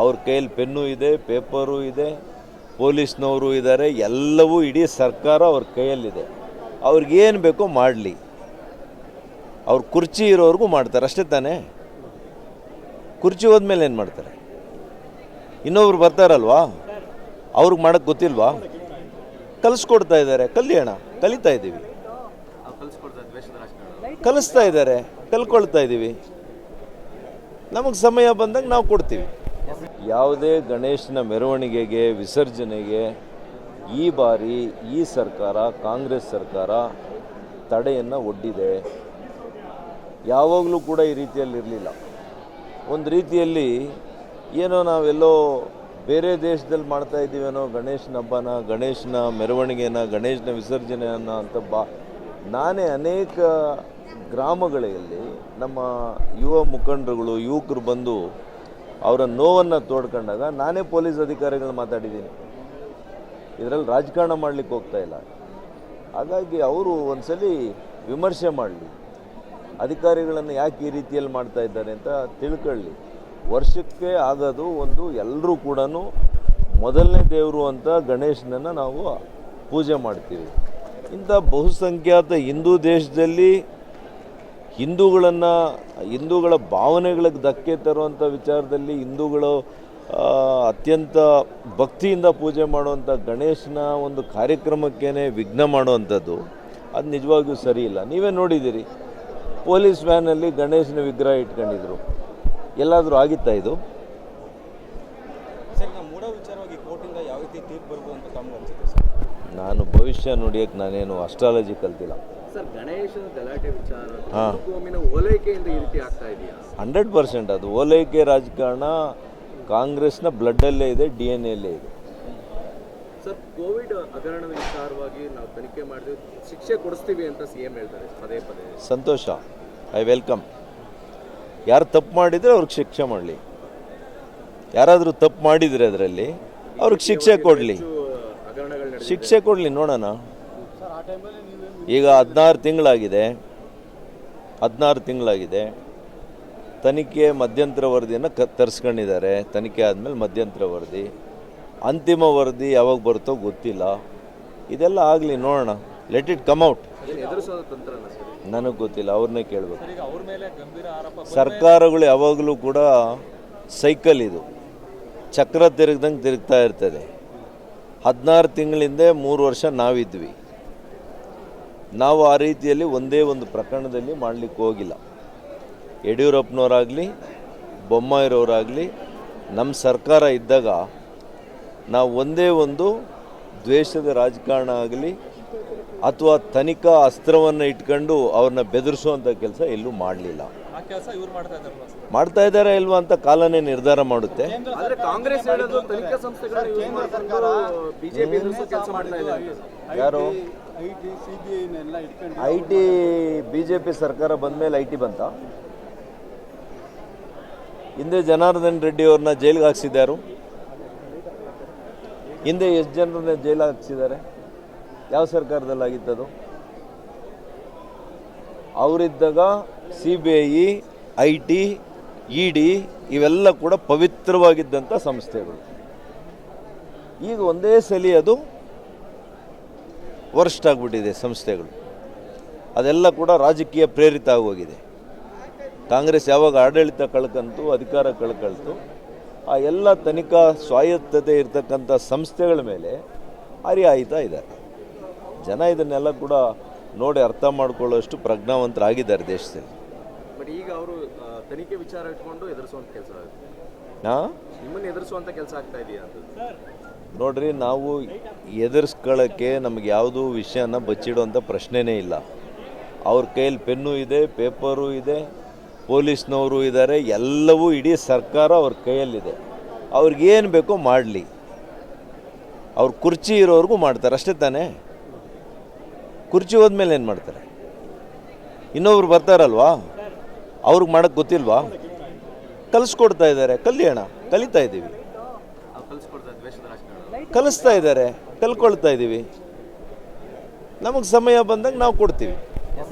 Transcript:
ಅವ್ರ ಕೈಯಲ್ಲಿ ಪೆನ್ನು ಇದೆ, ಪೇಪರು ಇದೆ, ಪೊಲೀಸ್ನವರು ಇದ್ದಾರೆ, ಎಲ್ಲವೂ ಇಡೀ ಸರ್ಕಾರ ಅವ್ರ ಕೈಯಲ್ಲಿದೆ. ಅವ್ರಿಗೇನು ಬೇಕೋ ಮಾಡಲಿ. ಅವ್ರ ಕುರ್ಚಿ ಇರೋರ್ಗೂ ಮಾಡ್ತಾರೆ, ಅಷ್ಟೇ ತಾನೇ? ಕುರ್ಚಿ ಹೋದ್ಮೇಲೆ ಏನು ಮಾಡ್ತಾರೆ? ಇನ್ನೊಬ್ರು ಬರ್ತಾರಲ್ವಾ? ಅವ್ರಿಗೆ ಮಾಡಕ್ಕೆ ಗೊತ್ತಿಲ್ವಾ? ಕಲಿಸ್ಕೊಡ್ತಾ ಇದ್ದಾರೆ ಕಲಿಯೋಣ ಕಲಿತಾ ಇದ್ದೀವಿ. ಕಲಿಸ್ತಾ ಇದ್ದಾರೆ, ಕಲ್ಕೊಳ್ತಾ ಇದ್ದೀವಿ. ನಮಗೆ ಸಮಯ ಬಂದಾಗ ನಾವು ಕೊಡ್ತೀವಿ. ಯಾವುದೇ ಗಣೇಶನ ಮೆರವಣಿಗೆಗೆ, ವಿಸರ್ಜನೆಗೆ ಈ ಬಾರಿ ಈ ಸರ್ಕಾರ, ಕಾಂಗ್ರೆಸ್ ಸರ್ಕಾರ ತಡೆಯನ್ನು ಒಡ್ಡಿದೆ. ಯಾವಾಗಲೂ ಕೂಡ ಈ ರೀತಿಯಲ್ಲಿ ಇರಲಿಲ್ಲ ಒಂದು ರೀತಿಯಲ್ಲಿ ಏನೋ ನಾವೆಲ್ಲೋ ಬೇರೆ ದೇಶದಲ್ಲಿ ಮಾಡ್ತಾ ಇದ್ದೀವೇನೋ ಗಣೇಶನ ಹಬ್ಬನ, ಗಣೇಶನ ಮೆರವಣಿಗೆನ ಗಣೇಶನ ವಿಸರ್ಜನೆಯನ್ನು ಅಂತ ಬಾ, ನಾನೇ ಅನೇಕ ಗ್ರಾಮಗಳಲ್ಲಿ ನಮ್ಮ ಯುವ ಮುಖಂಡರುಗಳು, ಯುವಕರು ಬಂದು ಅವರ ನೋವನ್ನು ತೋಡ್ಕೊಂಡಾಗ ನಾನೇ ಪೊಲೀಸ್ ಅಧಿಕಾರಿಗಳು ಮಾತಾಡಿದ್ದೀನಿ. ಇದರಲ್ಲಿ ರಾಜಕಾರಣ ಮಾಡಲಿಕ್ಕೆ ಹೋಗ್ತಾ ಇಲ್ಲ. ಹಾಗಾಗಿ ಅವರು ಒಂದ್ಸಲಿ ವಿಮರ್ಶೆ ಮಾಡಲಿ. ಅಧಿಕಾರಿಗಳನ್ನು ಯಾಕೆ ಈ ರೀತಿಯಲ್ಲಿ ಮಾಡ್ತಾ ಇದ್ದಾರೆ ಅಂತ ತಿಳ್ಕೊಳ್ಳಿ. ವರ್ಷಕ್ಕೆ ಆಗೋದು ಒಂದು ಎಲ್ಲರೂ ಕೂಡ ಮೊದಲನೇ ದೇವರು ಅಂತ ಗಣೇಶನನ್ನು ನಾವು ಪೂಜೆ ಮಾಡ್ತೀವಿ. ಇಂಥ ಬಹುಸಂಖ್ಯಾತ ಹಿಂದೂ ದೇಶದಲ್ಲಿ ಹಿಂದೂಗಳನ್ನು ಹಿಂದೂಗಳ ಭಾವನೆಗಳಿಗೆ ಧಕ್ಕೆ ತರುವಂಥ ವಿಚಾರದಲ್ಲಿ ಹಿಂದೂಗಳು ಅತ್ಯಂತ ಭಕ್ತಿಯಿಂದ ಪೂಜೆ ಮಾಡುವಂಥ ಗಣೇಶನ ಒಂದು ಕಾರ್ಯಕ್ರಮಕ್ಕೇ ವಿಘ್ನ ಮಾಡುವಂಥದ್ದು. ಅದು ನಿಜವಾಗಿಯೂ ಸರಿ ಇಲ್ಲ. ನೀವೇ ನೋಡಿದ್ದೀರಿ. ಪೊಲೀಸ್ ವ್ಯಾನಲ್ಲಿ ಗಣೇಶನ ವಿಗ್ರಹ ಇಟ್ಕೊಂಡಿದ್ರು. ಎಲ್ಲಾದರೂ ಆಗಿತ್ತಾ ಇದು? ಸರ್ ನಾವು ಮೂಡ ವಿಚಾರವಾಗಿ ಕೋರ್ಟಿಂದ ಯಾವ ರೀತಿ ತೀರ್ಪು ಬರ್ಬೋದು ಅಂತ ತಮ್ಗೆ ಸರ್? ನಾನು ಭವಿಷ್ಯ ನುಡಿಯೋಕ್ಕೆ ನಾನೇನು ಅಸ್ಟ್ರಾಲಜಿ ಕಲ್ತಿಲ್ಲ. ಸರ್ ಗಣೇಶನ ಗಲಾಟೆ ವಿಚಾರ ಹಾ. ಕೋಮಿನ ಓಲೈಕೆಯಿಂದ ಈ ರೀತಿ ಆಗ್ತಾ ಇದೆಯಾ? ಹಂಡ್ರೆಡ್ ಪರ್ಸೆಂಟ್ ಅದು. ಓಲೈಕೆ ರಾಜಕಾರಣ ಕಾಂಗ್ರೆಸ್ನ ಬ್ಲಡ್ಡಲ್ಲೇ ಇದೆ ಡಿ ಎನ್ ಎಲ್ಲೇ ಇದೆ. ಸರ್ ಕೋವಿಡ್ ಹಗರಣ ವಿಚಾರವಾಗಿ ನಾವು ತನಿಖೆ ಮಾಡಿದ್ವಿ. ಶಿಕ್ಷೆ ಕೊಡಿಸ್ತೀವಿ ಅಂತ ಸಿಎಂ ಹೇಳ್ತಾರೆ ಪದೇ ಪದೇ. ಸಂತೋಷ. I welcome. ಯಾರು ತಪ್ಪು ಮಾಡಿದರೆ ಅವ್ರಿಗೆ ಶಿಕ್ಷೆ ಮಾಡಲಿ. ಯಾರಾದರೂ ತಪ್ಪು ಮಾಡಿದರೆ ಅದರಲ್ಲಿ ಅವ್ರಿಗೆ ಶಿಕ್ಷೆ ಕೊಡಲಿ. ಶಿಕ್ಷೆ ಕೊಡಲಿ ನೋಡೋಣ. ಈಗ ಹದಿನಾರು ತಿಂಗಳಾಗಿದೆ. ಹದಿನಾರು ತಿಂಗಳಾಗಿದೆ. ತನಿಖೆ ಮಧ್ಯಂತರ ವರದಿಯನ್ನು ಕ, ತರಿಸ್ಕೊಂಡಿದ್ದಾರೆ. ತನಿಖೆ ಆದಮೇಲೆ ಮಧ್ಯಂತರ ವರದಿ. ಅಂತಿಮ ವರದಿ ಯಾವಾಗ ಬರುತ್ತೋ ಗೊತ್ತಿಲ್ಲ. ಇದೆಲ್ಲ ಆಗಲಿ ನೋಡೋಣ. ಲೆಟ್ ಇಟ್ ಕಮ್ ಔಟ್ ನನಗೆ ಗೊತ್ತಿಲ್ಲ. ಅವ್ರನ್ನೇ ಕೇಳಬೇಕು. ಸರ್ಕಾರಗಳು ಯಾವಾಗಲೂ ಕೂಡ ಸೈಕಲ್ ಇದು. ಚಕ್ರ ತಿರುಗ್ದಂಗೆ ತಿರುಗ್ತಾ ಇರ್ತದೆ. ಹದಿನಾರು ತಿಂಗಳಿಂದ ಮೂರು ವರ್ಷ ನಾವಿದ್ವಿ. ನಾವು ಆ ರೀತಿಯಲ್ಲಿ ಒಂದೇ ಒಂದು ಪ್ರಕರಣದಲ್ಲಿ ಮಾಡಲಿಕ್ಕೆ ಹೋಗಿಲ್ಲ. ಯಡಿಯೂರಪ್ಪನವರಾಗಲಿ, ಬೊಮ್ಮಾಯಿರವರಾಗಲಿ, ನಮ್ಮ ಸರ್ಕಾರ ಇದ್ದಾಗ ನಾವು ಒಂದೇ ಒಂದು ದ್ವೇಷದ ರಾಜಕಾರಣ ಆಗಲಿ ಅಥವಾ ತನಿಖಾ ಅಸ್ತ್ರವನ್ನು ಇಟ್ಕೊಂಡು ಅವ್ರನ್ನ ಬೆದರಿಸುವಂಥ ಕೆಲಸ ಎಲ್ಲೂ ಮಾಡಲಿಲ್ಲ. ಕೆಲಸ ಇವ್ರು ಮಾಡ್ತಾ ಇದ್ದಾರೆ ಸರ್? ಮಾಡ್ತಾ ಇದ್ದಾರಾ ಇಲ್ವಾ ಅಂತ ಕಾಲನೇ ನಿರ್ಧಾರ ಮಾಡುತ್ತೆ. ಆದ್ರೆ ಕಾಂಗ್ರೆಸ್ ಹೇಳೋದು ತನಿಖಾ ಸಂಸ್ಥೆಗಳನ್ನ ಕೇಂದ್ರ ಸರ್ಕಾರ ಬಿಜೆಪಿ ಕೆಲಸ ಮಾಡ್ತಾ ಇದೆ ಯಾರು? ಐ ಟಿ ಎಲ್ಲ ಬಿ ಐನೆಲ್ಲ ಇಟ್ಕೊಂಡು ಐ ಟಿ ಜೆ ಪಿ ಸರ್ಕಾರ ಬಂದಮೇಲೆ ಐ ಟಿ ಬಂತ? ಹಿಂದೆ ಜನಾರ್ದನ್ ರೆಡ್ಡಿ ಅವ್ರನ್ನ ಜೈಲಿಗೆ ಹಾಕ್ಸಿದ್ದಾರು ಹಿಂದೆ ಎಷ್ಟು ಜನರನ್ನ ಜೈಲಿಗೆ ಹಾಕ್ಸಿದ್ದಾರೆ? ಯಾವ ಸರ್ಕಾರದಲ್ಲಿ ಆಗಿತ್ತದು ಅವರಿದ್ದಾಗ C B I I T E D ಇವೆಲ್ಲ ಕೂಡ ಪವಿತ್ರವಾಗಿದ್ದಂಥ ಸಂಸ್ಥೆಗಳು. ಈಗ ಒಂದೇ ಸಲಿ ಅದು ವರ್ಸ್ಟ್ ಆಗಿಬಿಟ್ಟಿದೆ ಸಂಸ್ಥೆಗಳು. ಅದೆಲ್ಲ ಕೂಡ ರಾಜಕೀಯ ಪ್ರೇರಿತ ಆಗೋಗಿದೆ. ಕಾಂಗ್ರೆಸ್ ಯಾವಾಗ ಆಡಳಿತ ಕಳ್ಕಂತು, ಅಧಿಕಾರ ಕಳ್ಕಳ್ತು, ಆ ಎಲ್ಲ ತನಿಖಾ ಸ್ವಾಯತ್ತತೆ ಇರತಕ್ಕಂಥ ಸಂಸ್ಥೆಗಳ ಮೇಲೆ ಅರಿಯಾಯಿತಾ ಇದ್ದಾರೆ. ಜನ ಇದನ್ನೆಲ್ಲ ಕೂಡ ನೋಡಿ ಅರ್ಥ ಮಾಡ್ಕೊಳ್ಳೋಷ್ಟು ಪ್ರಜ್ಞಾವಂತರಾಗಿದ್ದಾರೆ ದೇಶದಲ್ಲಿ. ಬಟ್ ಈಗ ಅವರು ತನಿಖೆ ವಿಚಾರ ಇಟ್ಕೊಂಡು ಎದುರಿಸುವಂಥ ಕೆಲಸ ಹಾಂ? ನಿಮ್ಮನ್ನ ಎದುರಿಸುವಂಥ ಕೆಲಸ ಆಗ್ತಾ ಇದೆಯಾ ಅಂತ ನೋಡ್ರಿ ನಾವು ಎದುರಿಸ್ಕೊಳ್ಳೋಕ್ಕೆ ನಮ್ಗೆ ಯಾವುದೂ ವಿಷಯನ ಬಚ್ಚಿಡುವಂಥ ಪ್ರಶ್ನೆನೇ ಇಲ್ಲ. ಅವ್ರ ಕೈಯಲ್ಲಿ ಪೆನ್ನು ಇದೆ ಪೇಪರು ಇದೆ ಪೊಲೀಸ್ನವರು ಇದ್ದಾರೆ ಎಲ್ಲವೂ ಇಡೀ ಸರ್ಕಾರ ಅವ್ರ ಕೈಯಲ್ಲಿದೆ. ಅವ್ರಿಗೇನು ಬೇಕೋ ಮಾಡಲಿ. ಅವ್ರ ಕುರ್ಚಿ ಇರೋವರೆಗೂ ಮಾಡ್ತಾರೆ ಅಷ್ಟೇ ತಾನೇ? ಕುರ್ಚಿ ಹೋದ್ಮೇಲೆ ಏನು ಮಾಡ್ತಾರೆ? ಇನ್ನೊಬ್ರು ಬರ್ತಾರಲ್ವಾ? ಅವ್ರಿಗೆ ಮಾಡೋಕ್ಕೆ ಗೊತ್ತಿಲ್ವಾ? ಕಲಿಸ್ಕೊಡ್ತಾ ಇದ್ದಾರೆ. ಕಲಿಯೋಣ ಕಲಿತಾ ಇದ್ದೀವಿ. ಕಲಿಸ್ತಾ ಇದ್ದಾರೆ. ಕಲ್ಕೊಳ್ತಾ ಇದ್ದೀವಿ. ನಮಗೆ ಸಮಯ ಬಂದಾಗ ನಾವು ಕೊಡ್ತೀವಿ.